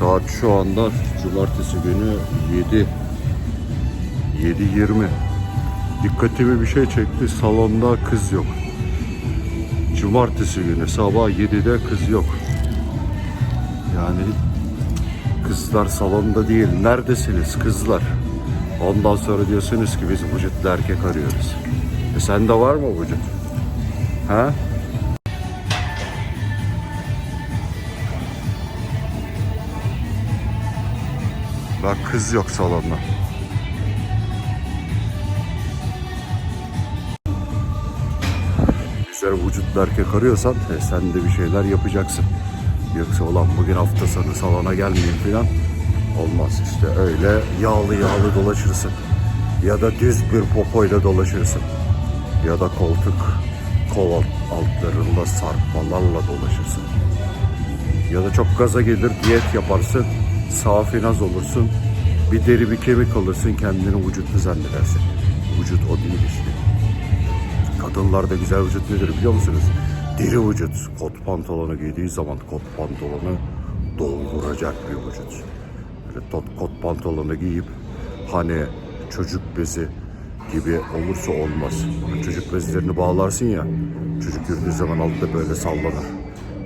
Saat şu anda cumartesi günü 7 7.20 Dikkatimi bir şey çekti. Salonda kız yok. Cumartesi günü sabah 7'de kız yok. Yani kızlar salonda değil. Neredesiniz kızlar? Ondan sonra diyorsunuz ki biz vücutlu erkek arıyoruz. E sende var mı vücut? Ha? Bak kız yok salonda. Güzel vücutlu erkek arıyorsan e, sen de bir şeyler yapacaksın. Yoksa olan bugün hafta sonu salona gelmeyeyim falan olmaz işte öyle yağlı yağlı dolaşırsın. Ya da düz bir popoyla dolaşırsın. Ya da koltuk kol alt- altlarında sarkmalarla dolaşırsın. Ya da çok gaza gelir diyet yaparsın. Safinaz olursun. Bir deri bir kemik alırsın kendini vücutlu zannedersin. Vücut o değil işte. Kadınlarda güzel vücut nedir biliyor musunuz? Diri vücut. Kot pantolonu giydiği zaman kot pantolonu dolduracak bir vücut. Böyle tot, kot pantolonu giyip hani çocuk bezi gibi olursa olmaz. Çocuk bezlerini bağlarsın ya. Çocuk yürüdüğü zaman altta böyle sallanır.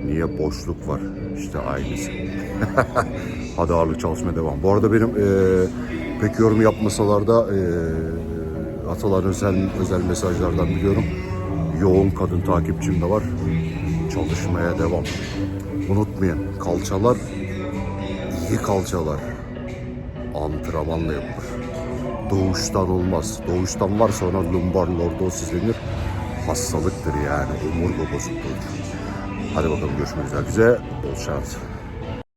Niye? Boşluk var. İşte aynısı. Hadi ağırlık çalışmaya devam. Bu arada benim eee pek yorum yapmasalar da eee atılan özel özel mesajlardan biliyorum. Yoğun kadın takipçim de var. Çalışmaya devam. Unutmayın kalçalar iyi kalçalar antrenmanla yapılır. Doğuştan olmaz. Doğuştan varsa ona lumbar lordosis denir. Hastalıktır yani. Omurga bozukluğudur. Hadi bakalım görüşmek üzere. Bize bol şans.